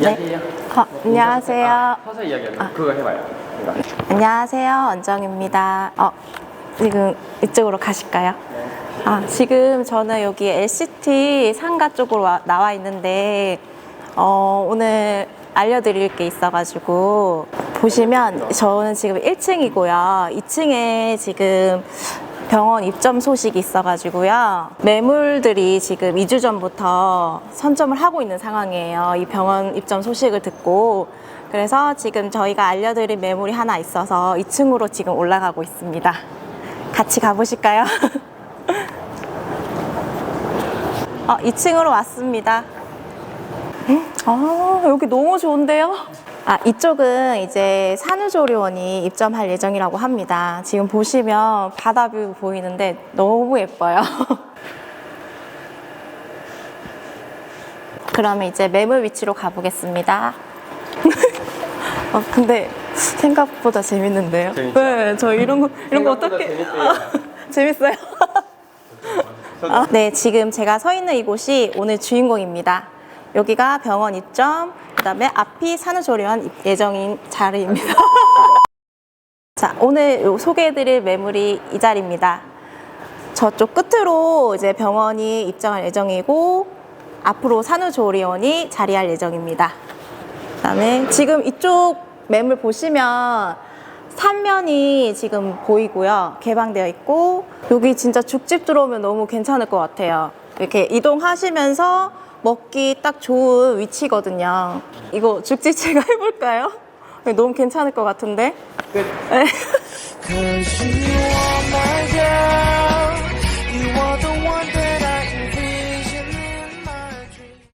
이야기해요. 어, 안녕하세요. 아, 서서 이야기하는 그거 해봐요. 이거. 안녕하세요. 원정입니다. 어, 지금 이쪽으로 가실까요? 아, 지금 저는 여기 LCT 상가 쪽으로 와- 나와 있는데, 어, 오늘 알려드릴 게 있어가지고, 보시면 저는 지금 1층이고요. 2층에 지금 병원 입점 소식이 있어가지고요. 매물들이 지금 2주 전부터 선점을 하고 있는 상황이에요. 이 병원 입점 소식을 듣고. 그래서 지금 저희가 알려드릴 매물이 하나 있어서 2층으로 지금 올라가고 있습니다. 같이 가보실까요? 어, 2층으로 왔습니다. 아, 여기 너무 좋은데요? 아, 이쪽은 이제 산후조리원이 입점할 예정이라고 합니다. 지금 보시면 바다뷰 보이는데 너무 예뻐요. 그러면 이제 매물 위치로 가보겠습니다. 어, 근데 생각보다 재밌는데요? 재밌죠? 네, 저 이런 거, 이런 거 생각보다 어떻게. 재밌어요. 아, 네, 지금 제가 서 있는 이곳이 오늘 주인공입니다. 여기가 병원 입점, 그 다음에 앞이 산후조리원 입- 예정인 자리입니다. 자, 오늘 요 소개해드릴 매물이 이 자리입니다. 저쪽 끝으로 이제 병원이 입장할 예정이고, 앞으로 산후조리원이 자리할 예정입니다. 그 다음에 지금 이쪽 매물 보시면 삼면이 지금 보이고요. 개방되어 있고, 여기 진짜 죽집 들어오면 너무 괜찮을 것 같아요. 이렇게 이동하시면서 먹기 딱 좋은 위치거든요. 이거 죽집 제가 해볼까요? 너무 괜찮을 것 같은데? 끝. 네.